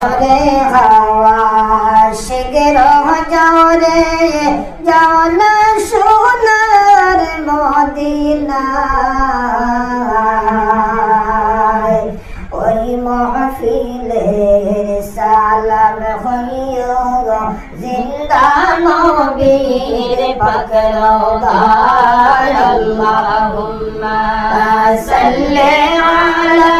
রে হাওয়া শিগরহ যাও রে যাও না সোনার মদিনা ওই মহফিলে সালাম হইয় জিন্দা নবীর পকড়ো আল্লাহুম্মা সাল্লি আলা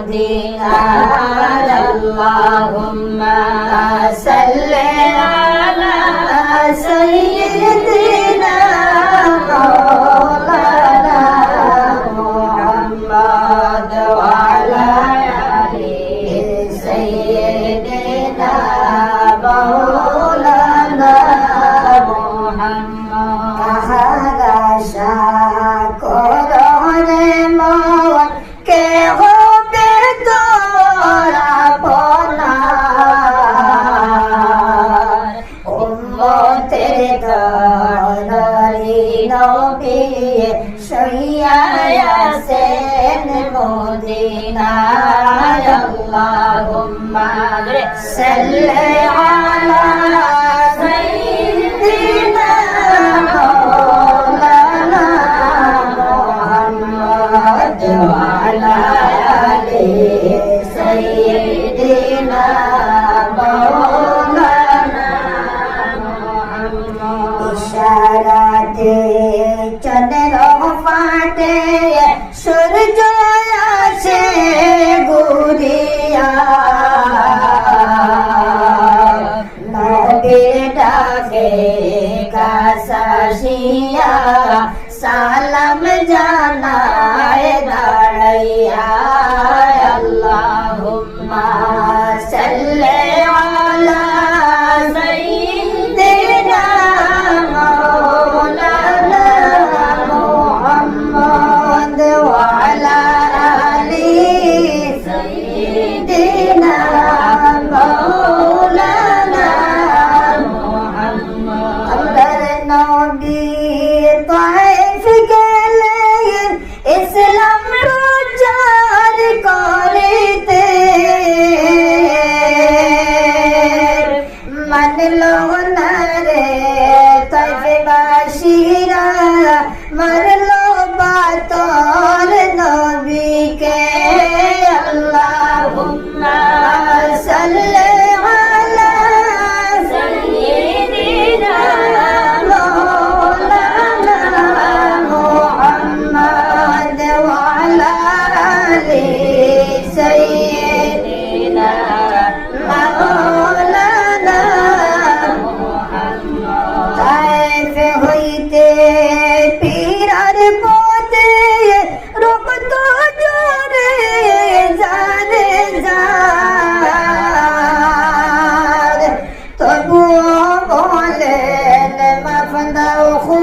مدينة اللهم صل على سيدنا নবী শুয়ায়াছেন মদিনায় আল্লাহুম্মা সাল্লি আলা সূর্য আসে ঘুরিয়া ডাকে কাশিয়া সালাম জানায় দাঁড়াইয়া। love. 难道？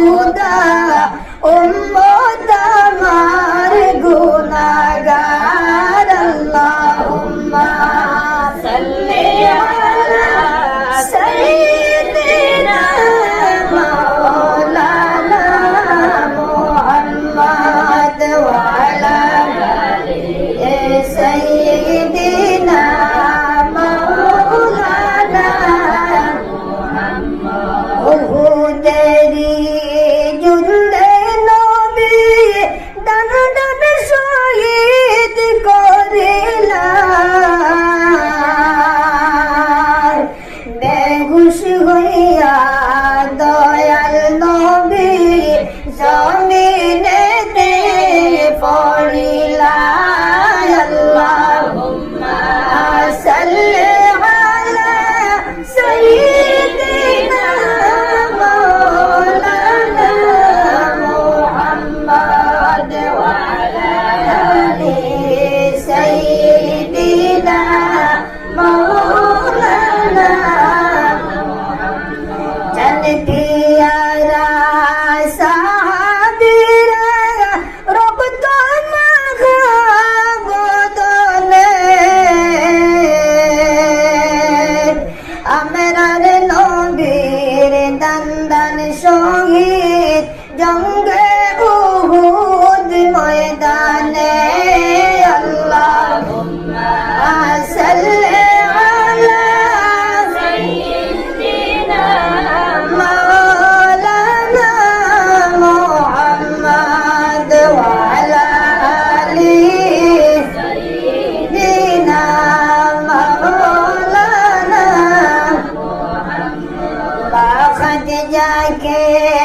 again.